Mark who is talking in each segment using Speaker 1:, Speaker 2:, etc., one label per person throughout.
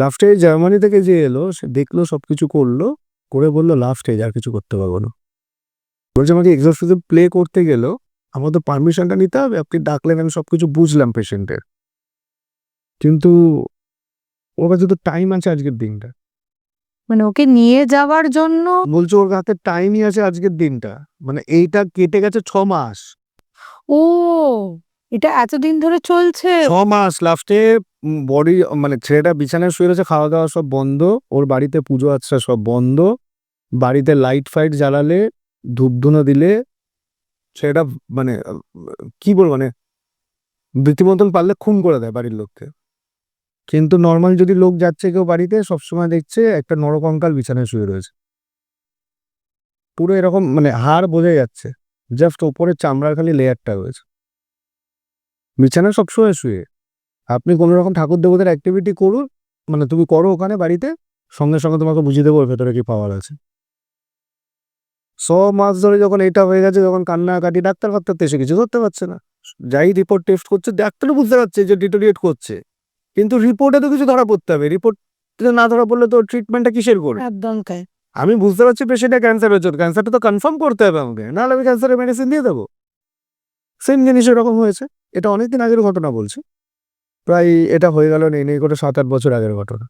Speaker 1: লাস্টে জার্মানি থেকে যে এলো সে দেখল সব কিছু করল করে বলল লাস্ট আর কিছু করতে পারব না। বলছে আমাকে এক্সারসাইজে প্লে করতে গেলেও আমার তো পারমিশনটা নিতে হবে আপনি ডাকলেন আমি সবকিছু বুঝলাম পেশেন্টের কিন্তু ওর কাছে তো টাইম আছে আজকের দিনটা।
Speaker 2: মানে ওকে নিয়ে যাওয়ার জন্য
Speaker 1: বলছে ওর হাতে টাইমই আছে আজকের দিনটা। মানে এইটা কেটে গেছে ছ মাস।
Speaker 2: ও এটা এতদিন ধরে চলছে।
Speaker 1: ছ মাস লাস্টে বডি মানে ছেলেটা বিছানায় শুয়ে রয়েছে খাওয়া দাওয়া সব বন্ধ, ওর বাড়িতে পুজো আচ্ছা সব বন্ধ, বাড়িতে লাইট ফাইট জ্বালালে, ধূপধুনো দিলে, ছেলেটা মানে কি বল মানে রীতিমতন পারলে খুন করে দেয় বাড়ির লোককে। কিন্তু নর্মাল যদি লোক যাচ্ছে কেউ বাড়িতে, সবসময় দেখছে একটা নরকঙ্কাল বিছানায় শুয়ে রয়েছে। পুরো এরকম মানে হাড় বোঝা যাচ্ছে জাস্ট ওপরে চামড়ার খালি লেয়ারটা রয়েছে। বিছানায় সবসময় শুয়ে। আপনি কোনো রকম ঠাকুর দেবতার অ্যাক্টিভিটি করুন মানে তুমি করো ওখানে বাড়িতে সঙ্গে সঙ্গে তোমাকে বুঝিয়ে দেবো ওর ভেতরে কি পাওয়ার আছে। ছ মাস ধরে যখন এটা হয়ে গেছে যখন কান্নাকাটি ডাক্তার ফাক্তার তো এসে কিছু ধরতে পারছে না। যাই রিপোর্ট টেস্ট করছে ডাক্তারও বুঝতে পারছে যে ডিটোরিয়েট করছে। কিন্তু রিপোর্টে তো কিছু ধরা পড়তে হবে। রিপোর্ট না ধরা পড়লে তো ট্রিটমেন্টটা কিসের করে?
Speaker 2: একদম
Speaker 1: আমি বুঝতে পারছি পেশেন্টের ক্যান্সার হয়েছে ক্যান্সারটা তো কনফার্ম করতে হবে আমাকে। নাহলে আমি ক্যান্সারের মেডিসিন দিয়ে দেবো। সেম জিনিস এরকম হয়েছে। এটা অনেকদিন আগের ঘটনা বলছি। প্রায় এটা হয়ে গেল নেই নেই করে সাত আট বছর আগের ঘটনা।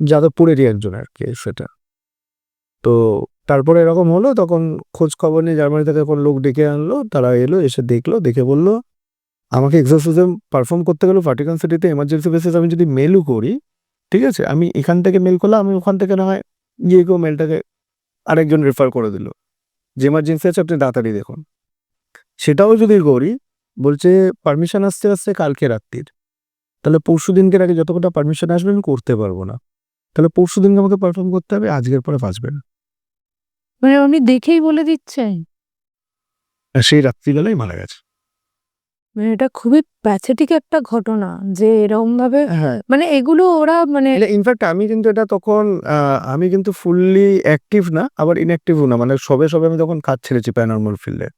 Speaker 1: যাদবপুরেরই একজন আর কি সেটা। তো তারপরে এরকম হলো, তখন খোঁজ খবর নিয়ে জার্মানি থেকে কোন লোক ডেকে আনলো, তারা এলো, এসে দেখল, দেখে বলল, আমাকে এক্সারসাইজে পারফর্ম করতে গেলে ভার্টিকান সিটিতে এমার্জেন্সি বেসিস আমি যদি মেলও করি, ঠিক আছে? আমি এখান থেকে মেল করলাম, আমি ওখান থেকে না হয় গিয়ে কেউ মেলটাকে আরেকজন রেফার করে দিল। যে এমার্জেন্সি আছে, আপনি তাড়াতাড়ি দেখুন। সেটাও যদি করি, বলছে পারমিশন আসতে আসতে কালকে রাত্রির। তাহলে পরশু দিনকে আগে যতটা পারমিশন আসবে আমি করতে পারব না। তাহলে পরশু দিনকে আমাকে পারফর্ম করতে হবে আজকের পরে বাঁচবে না।
Speaker 2: মানে উনি দেখেই বলে দিচ্ছেন?
Speaker 1: আর সেই রাত্রিবেলায় মারা গেছে।
Speaker 2: মানে এটা খুবই প্যাথেটিক একটা ঘটনা যে এরকম ভাবে
Speaker 1: হ্যাঁ।
Speaker 2: মানে এগুলো ওরা মানে
Speaker 1: ইনফ্যাক্ট আমি কিন্তু এটা তখন আমি কিন্তু ফুললি অ্যাক্টিভ না আবার ইনঅ্যাক্টিভও না। মানে সবে সবে আমি তখন কাজ ছেড়েছি প্যানর্মাল ফিল্ডে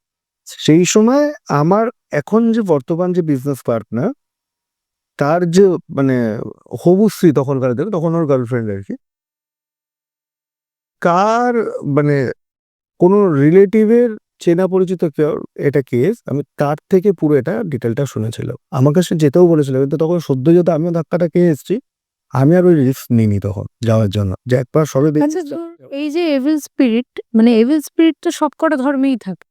Speaker 1: সেই সময় আমার এখন যে বর্তমান যে বিজনেস পার্টনার তার যে মানে হবু স্ত্রী তখনকার দিনে তখন ওর গার্লফ্রেন্ড আর কি। কার মানে কোনো রিলেটিভের চেনা পরিচিত কেউ এটা কেস আমি তার থেকে পুরো এটা ডিটেলটা শুনেছিলাম। আমার কাছে যেতেও বলেছিল কিন্তু তখন সদ্য যেহেতু আমিও ধাক্কাটা খেয়ে এসেছি। আমি আর ওই রিস্ক নিইনি তখন যাওয়ার জন্য। যে একবার সবে
Speaker 2: আচ্ছা এই যে এভিল স্পিরিট মানে এভিল স্পিরিট তো সবকটা ধর্মেই থাকে।